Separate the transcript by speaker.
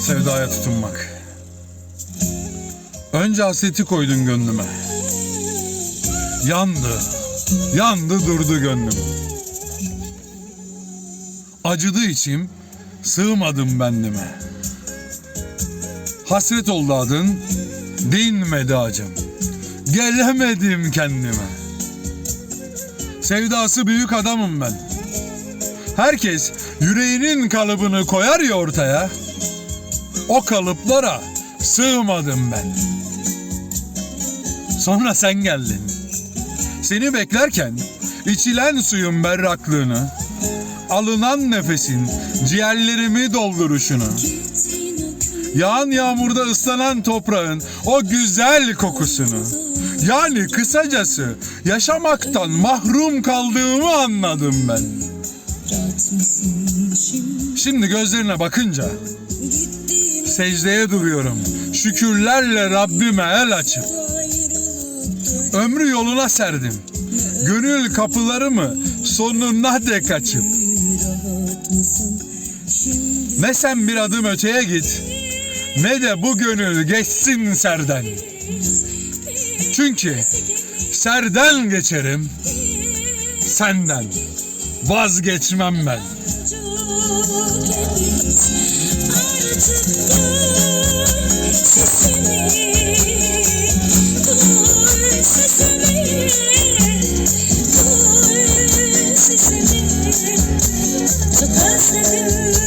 Speaker 1: Sevdaya tutunmak. Önce hasreti koydun gönlüme. Yandı, yandı durdu gönlüm. Acıdı içim, sığmadım bendime. Hasret oldu adın, dinmedi acım. Gelemedim kendime. Sevdası büyük adamım ben. Herkes yüreğinin kalıbını koyar ya ortaya. O kalıplara sığmadım ben. Sonra sen geldin. Seni beklerken içilen suyun berraklığını, alınan nefesin ciğerlerimi dolduruşunu, yağan yağmurda ıslanan toprağın o güzel kokusunu, yani kısacası yaşamaktan mahrum kaldığımı anladım ben. Şimdi gözlerine bakınca secdeye duruyorum. Şükürlerle Rabbime el açıp ömrü yoluna serdim. Gönül kapılarımı sonuna dek açıp ne sen bir adım öteye git ne de bu gönül geçsin serden. Çünkü serden geçerim, senden vazgeçmem ben.
Speaker 2: Çok özledim